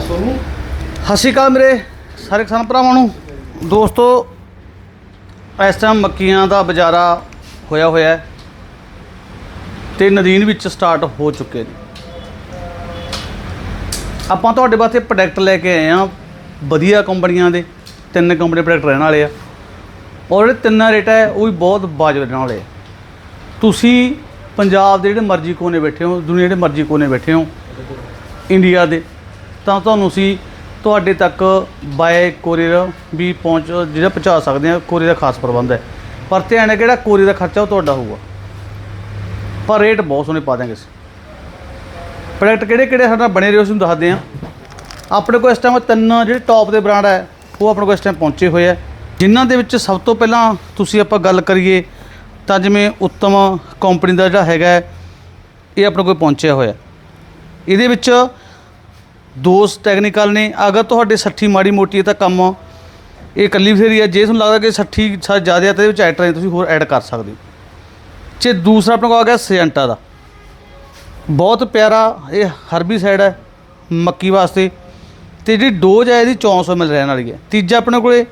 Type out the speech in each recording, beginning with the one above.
ਸਤਿ ਸ਼੍ਰੀ ਅਕਾਲ ਮੇਰੇ ਸਾਰੇ ਕਿਸਾਨ ਭਰਾਵਾਂ ਨੂੰ। ਦੋਸਤੋ, ਇਸ ਟਾਈਮ ਮੱਕੀਆਂ ਦਾ ਬਜ਼ਾਰਾ ਹੋਇਆ ਹੋਇਆ ਹੈ ਤੇ ਨਦੀਨ ਵਿੱਚ ਸਟਾਰਟ ਹੋ ਚੁੱਕੇ ਨੇ। ਆਪਾਂ ਤੁਹਾਡੇ ਵਾਸਤੇ ਪ੍ਰੋਡਕਟ ਲੈ ਕੇ ਆਏ ਆ ਵਧੀਆ ਕੰਪਨੀਆਂ ਦੇ ਤਿੰਨ ਕੰਪਨੀ ਪ੍ਰੋਡਕਟ ਰਹਿਣ ਵਾਲੇ ਆ। ਔਰ ਜਿਹੜੇ ਤਿੰਨਾਂ ਰੇਟ ਹੈ, ਉਹ ਵੀ ਬਹੁਤ ਵਾਜਬ ਰਹਿਣ ਵਾਲੇ ਆ ਤੁਸੀਂ ਪੰਜਾਬ ਦੇ ਜਿਹੜੇ ਮਰਜ਼ੀ ਕੋਨੇ ਬੈਠੇ ਹੋ, ਦੁਨੀਆ ਦੇ ਮਰਜ਼ੀ ਕੋਨੇ ਬੈਠੇ ਹੋ ਇੰਡੀਆ ਦੇ ਤਾਂ ਤੁਹਾਨੂੰ ਅਸੀਂ ਤੁਹਾਡੇ ਤੱਕ ਬਾਏ ਕੋਰੀਅਰ ਵੀ ਪਹੁੰਚ, ਜਿਹੜਾ ਪਹੁੰਚਾ ਸਕਦੇ ਹਾਂ, ਕੋਰੀਅਰ ਦਾ ਖਾਸ ਪ੍ਰਬੰਧ ਹੈ। ਪਰ ਧਿਆਨ ਹੈ ਕਿਹੜਾ ਕੋਰੀਅਰ ਦਾ ਖਰਚਾ ਉਹ ਤੁਹਾਡਾ ਹੋਊਗਾ। ਪਰ ਰੇਟ ਬਹੁਤ ਸੋਹਣੇ ਪਾ ਦਾਂਗੇ ਅਸੀਂ। ਪ੍ਰੋਡਕਟ ਕਿਹੜੇ ਕਿਹੜੇ ਸਾਡੇ ਨਾਲ ਬਣੇ ਰਹੇ, ਅਸੀਂ ਤੁਹਾਨੂੰ ਦੱਸਦੇ ਹਾਂ। ਆਪਣੇ ਕੋਲ ਇਸ ਟਾਈਮ ਤਿੰਨ ਜਿਹੜੇ ਟੌਪ ਦੇ ਬ੍ਰਾਂਡ ਹੈ, ਉਹ ਆਪਣੇ ਕੋਲ ਇਸ ਟਾਈਮ ਪਹੁੰਚੇ ਹੋਏ ਆ ਜਿਨ੍ਹਾਂ ਦੇ ਵਿੱਚ ਸਭ ਤੋਂ ਪਹਿਲਾਂ ਤੁਸੀਂ ਆਪਾਂ ਗੱਲ ਕਰੀਏ, ਤਾਂ ਜਿਵੇਂ ਉੱਤਮ ਕੰਪਨੀ ਦਾ ਜਿਹੜਾ ਹੈਗਾ ਇਹ ਆਪਣੇ ਕੋਲ ਪਹੁੰਚਿਆ ਹੋਇਆ ਇਹਦੇ ਵਿੱਚ ਦੋਸ ਟੈਕਨੀਕਲ ਨੇ, ਅਗਰ ਤੁਹਾਡੇ 60 ਮਾੜੀ ਮੋਟੀ ਹੈ ਤਾਂ ਕੰਮ ਇਹ ਇਕੱਲੀ ਫੇਰੀ ਹੈ। ਜੇ ਤੁਹਾਨੂੰ ਲੱਗਦਾ ਕਿ 60 ਸਾ ਜ਼ਿਆਦਾ ਹੈ ਤਾਂ ਇਹਦੇ ਵਿੱਚ ਐਡ ਨੇ ਤੁਸੀਂ ਹੋਰ ਐਡ ਕਰ ਸਕਦੇ ਹੋ। ਜੇ ਦੂਸਰਾ ਆਪਣੇ ਕੋਲ ਆ ਗਿਆ ਸਿਜੰਟਾ ਦਾ। ਬਹੁਤ ਪਿਆਰਾ ਇਹ ਹਰਬੀ ਸਾਈਡ ਹੈ, ਮੱਕੀ ਵਾਸਤੇ। ਤੇ ਜਿਹੜੀ ਡੋਜ਼ ਹੈ, ਇਹਦੀ 400 ਮਿਲ ਰਹਿਣ ਵਾਲੀ ਹੈ। ਤੀਜਾ ਆਪਣੇ ਕੋਲੇ,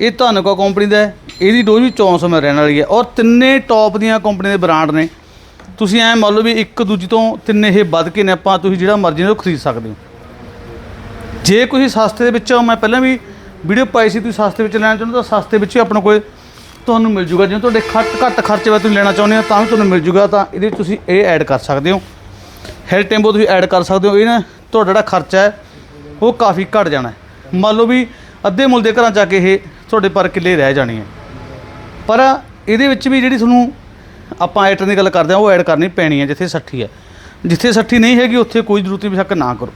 ਇਹ ਧਨਕੋ ਕੰਪਨੀ ਦਾ ਹੈ। ਇਹਦੀ ਡੋਜ਼ ਵੀ 400 ਮਿਲ ਰਹਿਣ ਵਾਲੀ ਹੈ। ਔਰ ਤਿੰਨੇ ਟੌਪ ਦੀਆਂ ਕੰਪਨੀ ਦੇ ਬ੍ਰਾਂਡ ਨੇ। ਤੁਸੀਂ ਐ ਮੰਨ ਲਓ ਵੀ ਇੱਕ ਦੂਜੀ ਤੋਂ ਤਿੰਨੇ ਇਹ ਵੱਧ ਕੇ ਨੇ, ਆਪਾਂ ਤੁਸੀਂ ਜਿਹੜਾ ਮਰਜ਼ੀ ਨਾਲ ਉਹ ਖਰੀਦ ਸਕਦੇ ਹੋ। ਜੇ ਕੋਈ ਸਸਤੇ ਦੇ ਵਿੱਚ ਮੈਂ ਪਹਿਲਾਂ ਵੀ ਵੀਡੀਓ ਪਾਈ ਸੀ, ਤੁਸੀਂ ਸਸਤੇ ਵਿੱਚ ਲੈਣਾ ਚਾਹੁੰਦੇ ਹੋ ਤਾਂ ਸਸਤੇ ਵਿੱਚ ਹੀ ਆਪਣੇ ਕੋਲ ਤੁਹਾਨੂੰ ਮਿਲ ਜੂਗਾ। ਜਿਵੇਂ ਤੁਹਾਡੇ ਖੱਟ ਘੱਟ ਖਰਚੇ ਵਿੱਚ ਤੁਸੀਂ ਲੈਣਾ ਚਾਹੁੰਦੇ ਹੋ ਤਾਂ ਵੀ ਤੁਹਾਨੂੰ ਮਿਲ ਜੂਗਾ, ਤਾਂ ਇਹਦੇ ਵਿੱਚ ਤੁਸੀਂ ਇਹ ਐਡ ਕਰ ਸਕਦੇ ਹੋ। ਹੈਲ ਟੈਂਪੋ ਤੁਸੀਂ ਐਡ ਕਰ ਸਕਦੇ ਹੋ। ਇਹ ਨਾ ਤੁਹਾਡਾ ਜਿਹੜਾ ਖਰਚਾ ਹੈ, ਉਹ ਕਾਫੀ ਘਟ ਜਾਣਾ ਮੰਨ ਲਓ ਵੀ ਅੱਧੇ ਮੁੱਲ ਦੇ ਘਰਾਂ ਚ ਆ ਕੇ ਇਹ ਤੁਹਾਡੇ ਪਰ ਕਿੱਲੇ ਰਹਿ ਜਾਣੀ ਹੈ ਪਰ ਇਹਦੇ ਵਿੱਚ ਵੀ ਜਿਹੜੀ ਤੁਹਾਨੂੰ ਆਪਾਂ ਆਈਟਮ ਦੀ ਗੱਲ ਕਰਦੇ ਆ ਉਹ ਐਡ ਕਰਨੀ ਪੈਣੀ ਹੈ, ਜਿੱਥੇ 60 ਹੈ। ਜਿੱਥੇ 60 ਨਹੀਂ ਹੈਗੀ, ਉੱਥੇ ਕੋਈ ਜ਼ਰੂਰਤ ਨਹੀਂ ਬੇਸ਼ੱਕ ਨਾ ਕਰੋ।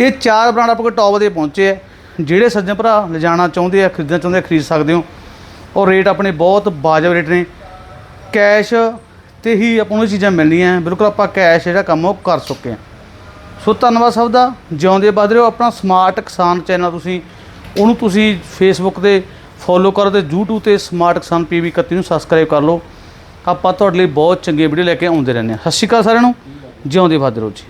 ਇਹ ਚਾਰ ਬ੍ਰਾਂਡ ਆਪਾਂ ਕੋਲ ਟੌਪ ਦੇ ਪਹੁੰਚੇ ਆ। ਜਿਹੜੇ ਸੱਜਣ ਭਰਾ ਲਿਜਾਣਾ ਚਾਹੁੰਦੇ ਆ, ਖਰੀਦਣਾ ਚਾਹੁੰਦੇ ਆ, ਖਰੀਦ ਸਕਦੇ ਹੋ। ਔਰ ਰੇਟ ਆਪਣੇ ਬਹੁਤ ਵਾਜਬ ਰੇਟ ਨੇ। ਕੈਸ਼ ਤੇ ਹੀ ਆਪਾਂ ਨੂੰ ਇਹ ਚੀਜ਼ਾਂ ਮਿਲਣੀਆਂ ਬਿਲਕੁਲ ਆਪਾਂ ਕੈਸ਼ ਜਿਹੜਾ ਕੰਮ ਉਹ ਕਰ ਚੁੱਕੇ ਆ ਸੋ ਧੰਨਵਾਦ ਸਭ ਦਾ। ਜਿਉਂਦੇ ਵੱਧ ਹੋ ਆਪਣਾ ਸਮਾਰਟ ਕਿਸਾਨ ਚੈਨਲ ਤੁਸੀਂ। ਉਹਨੂੰ ਤੁਸੀਂ ਫੇਸਬੁੱਕ ਤੇ ਫੋਲੋ ਕਰੋ ਤੇ YouTube ਤੇ ਸਮਾਰਟ ਕਿਸਾਨ ਪੀਵੀ 31 ਨੂੰ ਸਬਸਕ੍ਰਾਈਬ ਕਰ ਲਓ। ਆਪਾਂ ਤੁਹਾਡੇ ਲਈ ਬਹੁਤ ਚੰਗੇ ਵੀਡੀਓ ਲੈ ਕੇ ਆਉਂਦੇ ਰਹਿੰਦੇ ਹਾਂ। ਸਤਿ ਸ਼੍ਰੀ ਅਕਾਲ ਸਾਰਿਆਂ ਨੂੰ। ਜਿਉਂਦੇ ਵੱਧ ਰਹੋ ਜੀ।